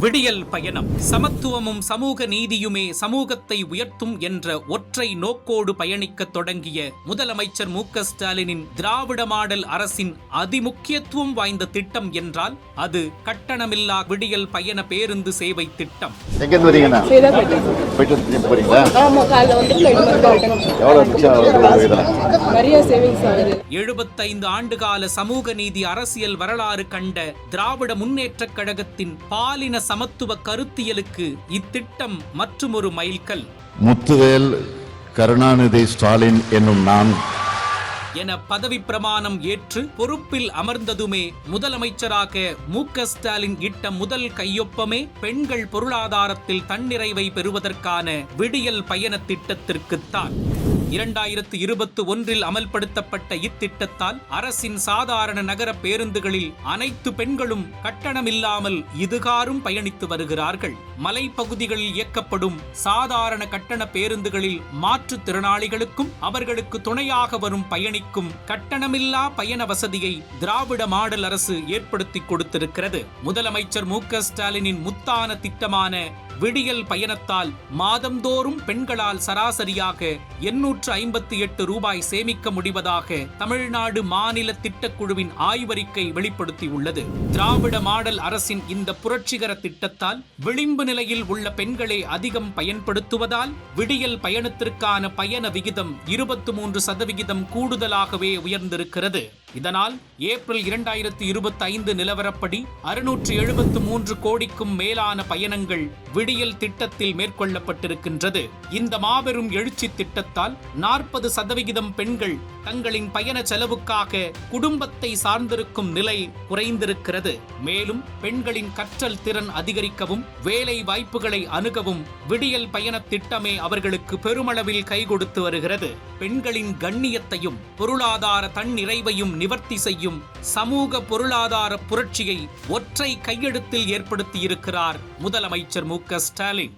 விடியல் பயணம். சமத்துவமும் சமூக நீதியுமே சமூகத்தை உயர்த்தும் என்ற ஒற்றை நோக்கோடு பயணிக்கத் தொடங்கிய முதலமைச்சர் மு க ஸ்டாலினின் திராவிட மாடல் அரசின் அதிமுக்கியத்துவம் வாய்ந்த திட்டம் என்றால் அது கட்டணமில்லா விடியல் பயண பேருந்து சேவை திட்டம். எழுபத்தைந்து ஆண்டுகால சமூக நீதி அரசியல் வரலாறு கண்ட திராவிட முன்னேற்றக் கழகத்தின் பாலின சமத்துவ கருத்தியலுக்கு இத்திட்டம் மற்றுமொரு மைல்கல். முத்துவேல் கருணாநிதி ஸ்டாலின் என்னும் நான். என பதவி பிரமாணம் ஏற்று பொறுப்பில் அமர்ந்ததுமே முதலமைச்சராக மு ஸ்டாலின் இட்ட முதல் கையொப்பமே பெண்கள் பொருளாதாரத்தில் தன்னிறைவை பெறுவதற்கான விடியல் பயண திட்டத்திற்குத்தான். இரண்டாயிரத்து இருபத்து ஒன்றில் அமல்படுத்தப்பட்ட இத்திட்டத்தால் அரசின் சாதாரண நகர பேருந்துகளில் அனைத்து பெண்களும் கட்டணமில்லாமல் இதுகாரும் பயணித்து வருகிறார்கள். மலைப்பகுதிகளில் இயக்கப்படும் சாதாரண கட்டண பேருந்துகளில் மாற்றுத்திறனாளிகளுக்கும் அவர்களுக்கு துணையாக வரும் பயணிக்கும் கட்டணமில்லா பயண வசதியை திராவிட மாடல் அரசு ஏற்படுத்தி கொடுத்திருக்கிறது. முதலமைச்சர் மு க ஸ்டாலினின் முத்தான திட்டமான விடியல் பயணத்தால் மாதந்தோறும் பெண்களால் சராசரியாக எண்ணூற்று ஐம்பத்தி எட்டு ரூபாய் சேமிக்க முடிவதாக தமிழ்நாடு மாநில திட்டக்குழுவின் ஆய்வறிக்கை வெளிப்படுத்தியுள்ளது. திராவிட மாடல் அரசின் இந்த புரட்சிகர திட்டத்தால் விளிம்பு நிலையில் உள்ள பெண்களை அதிகம் பயன்படுத்துவதால் விடியல் பயணத்திற்கான பயண விகிதம் இருபத்து மூன்று சதவிகிதம் கூடுதலாகவே உயர்ந்திருக்கிறது. இதனால் ஏப்ரல் இரண்டாயிரத்தி இருபத்தி ஐந்து நிலவரப்படி அறுநூற்று எழுபத்து மூன்று கோடிக்கும் மேலான பயணங்கள் விடியல் திட்டத்தில் மேற்கொள்ளப்பட்டிருக்கின்றது. இந்த மாபெரும் எழுச்சி திட்டத்தால் நாற்பது சதவிகிதம் பெண்கள் தங்களின் பயண செலவுக்காக குடும்பத்தை சார்ந்திருக்கும் நிலை குறைந்திருக்கிறது. மேலும் பெண்களின் கற்றல் திறன் அதிகரிக்கவும் வேலை வாய்ப்புகளை அணுகவும் விடியல் பயண திட்டமே அவர்களுக்கு பெருமளவில் கை கொடுத்து வருகிறது. பெண்களின் கண்ணியத்தையும் பொருளாதார தன்னிறைவையும் நிவர்த்தி செய்யும் சமூக பொருளாதார புரட்சியை ஒற்றை கையெழுத்தில் ஏற்படுத்தியிருக்கிறார் முதலமைச்சர் மு க ஸ்டாலின்